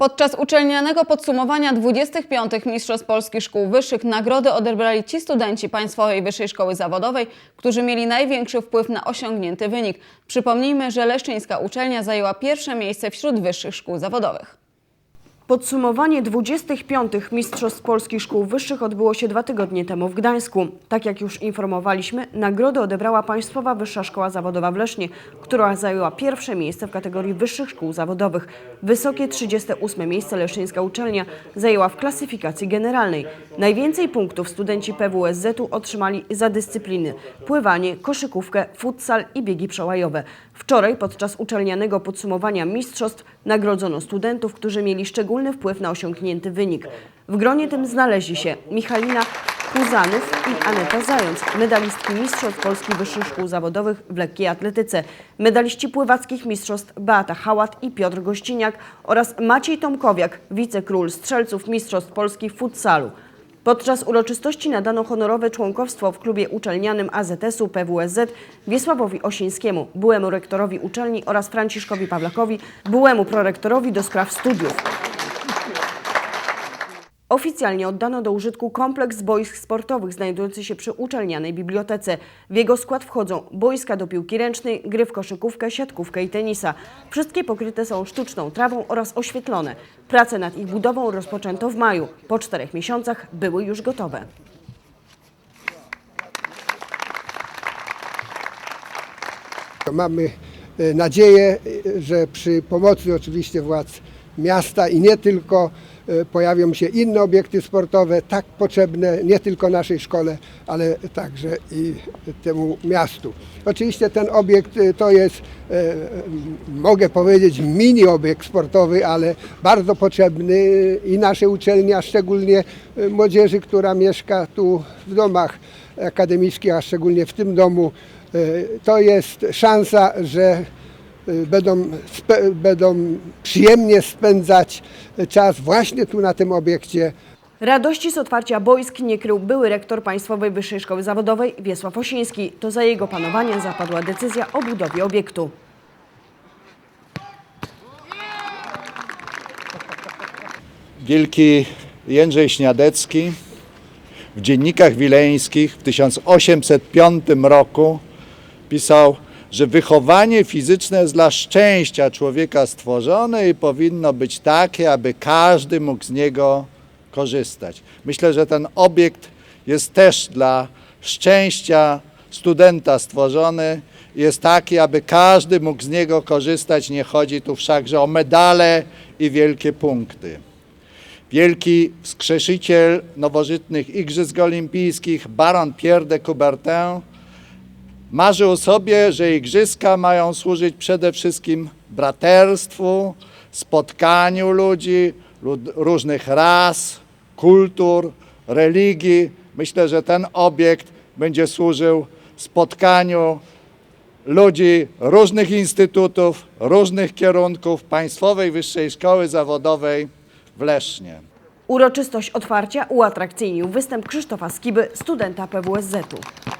Podczas uczelnianego podsumowania 25. Mistrzostw Polskich Szkół Wyższych nagrody odebrali ci studenci Państwowej Wyższej Szkoły Zawodowej, którzy mieli największy wpływ na osiągnięty wynik. Przypomnijmy, że leszczyńska uczelnia zajęła pierwsze miejsce wśród wyższych szkół zawodowych. Podsumowanie 25. Mistrzostw Polskich Szkół Wyższych odbyło się dwa tygodnie temu w Gdańsku. Tak jak już informowaliśmy, nagrodę odebrała Państwowa Wyższa Szkoła Zawodowa w Lesznie, która zajęła pierwsze miejsce w kategorii wyższych szkół zawodowych. Wysokie 38 miejsce leszczyńska uczelnia zajęła w klasyfikacji generalnej. Najwięcej punktów studenci PWSZ-u otrzymali za dyscypliny pływanie, koszykówkę, futsal i biegi przełajowe. Wczoraj podczas uczelnianego podsumowania mistrzostw nagrodzono studentów, którzy mieli szczególny wpływ na osiągnięty wynik. W gronie tym znaleźli się Michalina Kuzanów i Aneta Zając, medalistki Mistrzostw Polskich Wyższych Szkół Zawodowych w lekkiej atletyce, medaliści pływackich mistrzostw Beata Hałat i Piotr Gościniak oraz Maciej Tomkowiak, wicekról strzelców Mistrzostw Polski w futsalu. Podczas uroczystości nadano honorowe członkowstwo w klubie uczelnianym AZS-u PWSZ Wiesławowi Osińskiemu, byłemu rektorowi uczelni oraz Franciszkowi Pawlakowi, byłemu prorektorowi do spraw studiów. Oficjalnie oddano do użytku kompleks boisk sportowych znajdujący się przy uczelnianej bibliotece. W jego skład wchodzą boiska do piłki ręcznej, gry w koszykówkę, siatkówkę i tenisa. Wszystkie pokryte są sztuczną trawą oraz oświetlone. Prace nad ich budową rozpoczęto w maju. Po czterech miesiącach były już gotowe. Mamy e, nadzieję, że przy pomocy oczywiście władz miasta i nie tylko e, pojawią się inne obiekty sportowe, tak potrzebne nie tylko naszej szkole, ale także i temu miastu. Oczywiście ten obiekt e, to jest, e, mogę powiedzieć, mini obiekt sportowy, ale bardzo potrzebny i naszej uczelni, a szczególnie młodzieży, która mieszka tu w domach akademickich, a szczególnie w tym domu. To jest szansa, że będą, spe, będą przyjemnie spędzać czas właśnie tu na tym obiekcie. Radości z otwarcia boisk nie krył były rektor Państwowej Wyższej Szkoły Zawodowej Wiesław Osiński. To za jego panowania zapadła decyzja o budowie obiektu. Wielki Jędrzej Śniadecki w dziennikach wileńskich w 1805 roku pisał, że wychowanie fizyczne jest dla szczęścia człowieka stworzone i powinno być takie, aby każdy mógł z niego korzystać. Myślę, że ten obiekt jest też dla szczęścia studenta stworzony. Jest taki, aby każdy mógł z niego korzystać. Nie chodzi tu wszakże o medale i wielkie punkty. Wielki wskrzesiciel nowożytnych Igrzysk Olimpijskich, baron Pierre de Coubertin, marzył sobie, że igrzyska mają służyć przede wszystkim braterstwu, spotkaniu ludzi, lud- różnych ras, kultur, religii. Myślę, że ten obiekt będzie służył spotkaniu ludzi różnych instytutów, różnych kierunków Państwowej Wyższej Szkoły Zawodowej w Lesznie. Uroczystość otwarcia uatrakcyjnił występ Krzysztofa Skiby, studenta PWSZ-u.